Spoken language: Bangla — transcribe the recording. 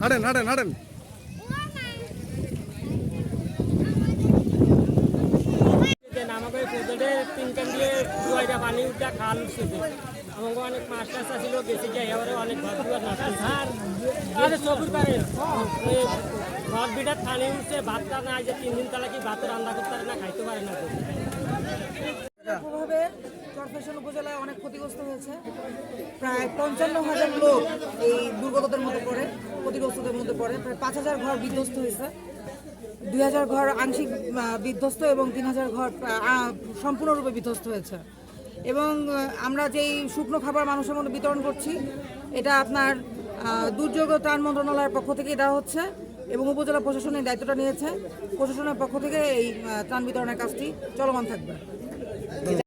হাঁটেন হাঁটেন হাঁটেন দিয়ে দুয়াইটা পানি উঠা খাল উঠছে। অনেক মাছ টাছ আসছিল গেছে যাই এবারে অনেক ঘর দুয়ার নষ্ট পারে। ওই ঘর বিটার উঠছে ভাতটা না যে তিন দিন তালা কি ভাত রান্না করতে পারে না, খাইতে পারে না প্রভাবে চরফ্যাশন উপজেলায় অনেক ক্ষতিগ্রস্ত হয়েছে। প্রায় পঞ্চান্ন হাজার লোক এই দুর্গতদের মধ্যে পড়ে, ক্ষতিগ্রস্তদের মধ্যে পড়ে। প্রায় পাঁচ হাজার ঘর বিধ্বস্ত হয়েছে। দুই হাজার ঘর আংশিক বিধ্বস্ত এবং তিন হাজার ঘর সম্পূর্ণরূপে বিধ্বস্ত হয়েছে। এবং আমরা যেই শুকনো খাবার মানুষের মধ্যে বিতরণ করছি, এটা আপনার দুর্যোগ ও ত্রাণ মন্ত্রণালয়ের পক্ষ থেকে দেওয়া হচ্ছে এবং উপজেলা প্রশাসনের দায়িত্বটা নিয়েছে। প্রশাসনের পক্ষ থেকে এই ত্রাণ বিতরণের কাজটি চলমান থাকবে।